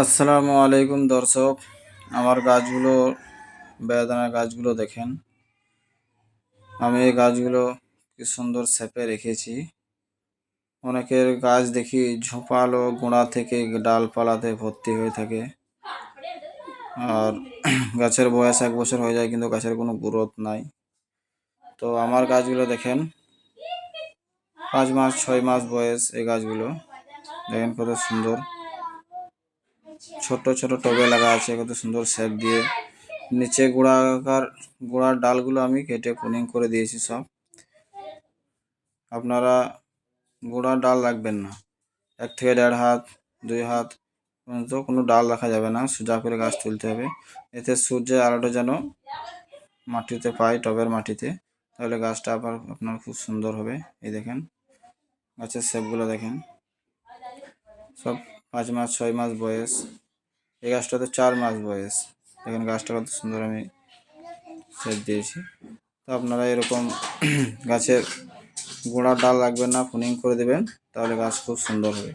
আসসালামু আলাইকুম দর্শক। আমার গাছগুলো বেদানা গাছগুলো দেখেন। আমি এই গাছগুলো কি সুন্দর শেপে রেখেছি। অনেকের গাছ দেখি ঝোপালো গোড়া থেকে ডালপালাতে ভর্তি হয়ে থাকে। আর গাছের বয়স এক বছর হয়ে যায়, কিন্তু গাছের কোনো গ্রোথ নাই। তো আমার গাছগুলো দেখেন। পাঁচ মাস, ছয় মাস বয়স এই গাছগুলো। দেখেন কত সুন্দর। ছোট ছোট টবে লাগা আছে, কত সুন্দর শেপ দিয়ে। নিচে গোড়াকার গোড়ার ডালগুলো আমি কেটে পুনিং করে দিয়েছি সব। আপনারা গোড়ার ডাল রাখবেন না। এক থেকে দেড় হাত, দুই হাত পর্যন্ত কোনো ডাল রাখা যাবে না, সোজা করে গাছ তুলতে হবে। এতে সূর্যের আলোটা যেন মাটিতে পায়, টবের মাটিতে। তাহলে গাছটা আবার আপনার খুব সুন্দর হবে। এই দেখেন, গাছের শেপগুলো দেখেন। সব পাঁচ মাস, ছয় মাস বয়স। এই গাছটা তো চার মাস বয়স। দেখেন গাছটা কত সুন্দর আমি সেট দিয়েছি। তো আপনারা এরকম গাছের গোড়ার ডাল রাখবেন না ফুনিং করে দেবেন, তাহলে গাছ খুব সুন্দর হবে।